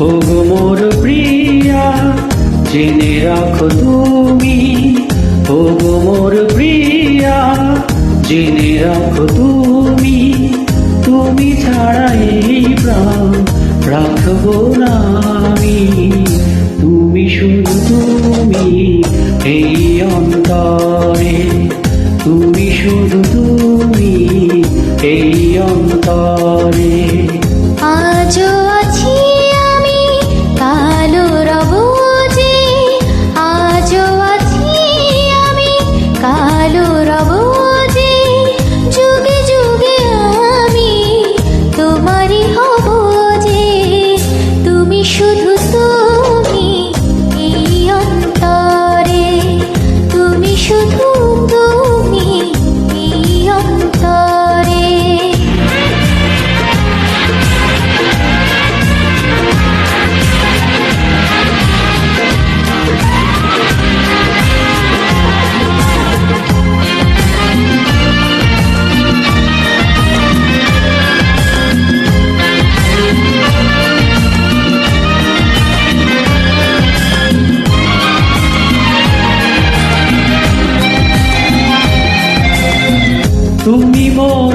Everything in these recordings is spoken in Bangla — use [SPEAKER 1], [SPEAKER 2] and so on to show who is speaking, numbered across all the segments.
[SPEAKER 1] ওগো মোর প্রিয়া, জেনে রাখ তুমি। ওগো মোর প্রিয়া, জেনে রাখো তুমি। তুমি ছাড়া প্রাণ রাখব না।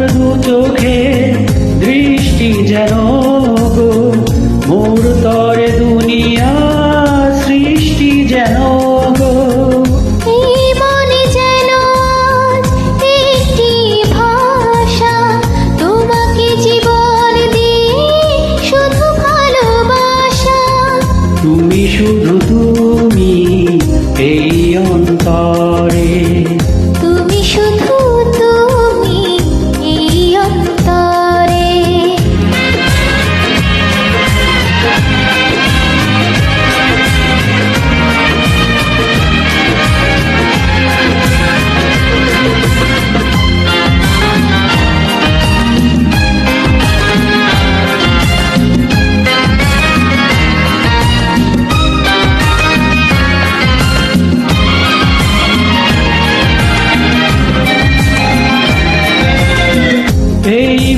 [SPEAKER 1] দু চোখে দৃষ্টি যেন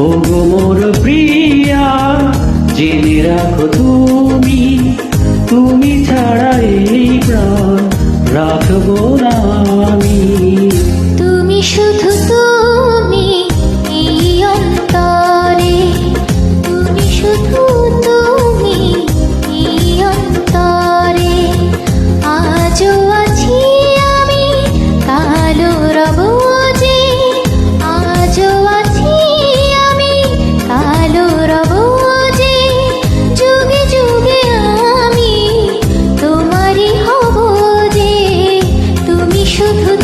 [SPEAKER 1] ও মোর প্রিয়া জেনে রাখো তুমি
[SPEAKER 2] could